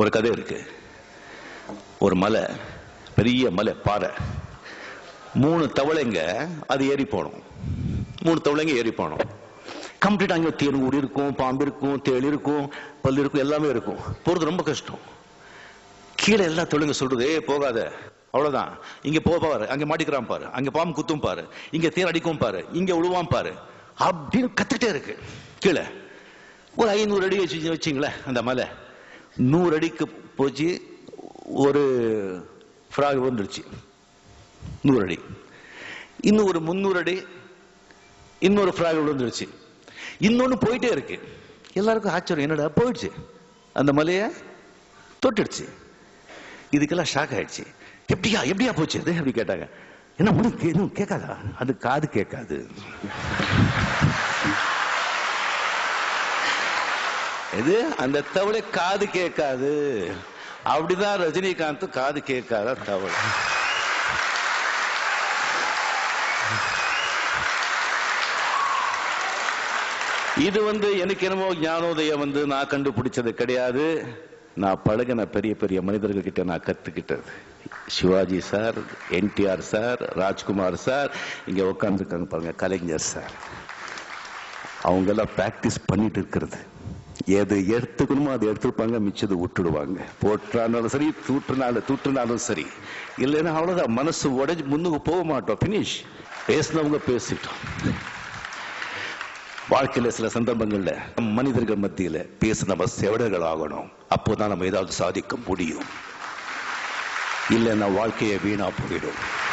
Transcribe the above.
ஒரு கதை இருக்கு. ஒரு மலை பெரிய மலை பாறை. மூணு தவளைங்க அது ஏறி போனோம். மூணு தவளைங்க ஏறி போனோம். கம்ப்ளீட் அங்கே தேன் கூடி இருக்கும் பாம்பு இருக்கும் தேள் இருக்கும் பல் இருக்கும் எல்லாமே இருக்கும். போறது ரொம்ப கஷ்டம். கீழே எல்லா தொழிலுங்க சொல்றது ஏ போகாத. அவ்வளவுதான். இங்க போக பாரு. அங்க மாட்டிக்கிறான் பாரு. அங்க பாம்பு குத்தும் பாரு. இங்க தேன் அடிக்கும் பாரு. இங்க விழுவான் பாரு. அப்படின்னு கத்துட்டே இருக்கு. கீழே. ஒரு ஐநூறு அடி வச்சு வச்சிங்களேன் அந்த மலை. நூறு அடிக்கு போச்சு ஒரு ஃப்ராக் வந்துருச்சு நூறு அடி. இன்னும் ஒரு முந்நூறு அடி இன்னொரு ஃப்ராக் விழுந்துருச்சு. இன்னொன்று போயிட்டே இருக்கு. எல்லாருக்கும் ஆச்சரியம் என்னடா போயிடுச்சு. அந்த மலையை தொட்டுடுச்சு. இதுக்கெல்லாம் ஷாக் ஆயிடுச்சு. எப்படியா எப்படியா போச்சு அது? அப்படி கேட்டாங்க. என்ன உனக்கு எதுவும் கேட்காதா? அது காது கேட்காது. இது அந்த தவளை காது கேட்காது. அப்படிதான் ரஜினிகாந்த் காது கேட்காத தவளை. இது வந்து எனக்கு என்னமோ ஞானோதயம் வந்து நான் கண்டுபிடிச்சது கிடையாது. நான் பழகின பெரிய பெரிய மனிதர்கள்கிட்ட நான் கத்துக்கிட்டது. Sivaji sir NTR sir Rajkumar sir இங்க உட்காந்துருக்காங்க பாருங்க கலைஞர் சார். அவங்க எல்லாம் பிராக்டிஸ் பண்ணிட்டு இருக்கிறது. எது எடுத்துக்கணுமோ அதை எடுத்துருப்பாங்க மிச்சது விட்டுடுவாங்க. போட்டுறானாலும் சரி தூற்றுனாலும் தூற்றுனாலும் சரி. இல்லைன்னா அவ்வளவுதான் மனசு உடைஞ்சு முன்னுக்கு போக மாட்டோம். பினிஷ் பேசினவங்க பேசிட்டோம். வாழ்க்கையில சில சந்தர்ப்பங்கள்ல மனிதர்கள் மத்தியில பேச நம்ம செவடர்கள் ஆகணும். அப்போதான் நம்ம ஏதாவது சாதிக்க முடியும். இல்லைன்னா வாழ்க்கையை வீணா போயிடும்.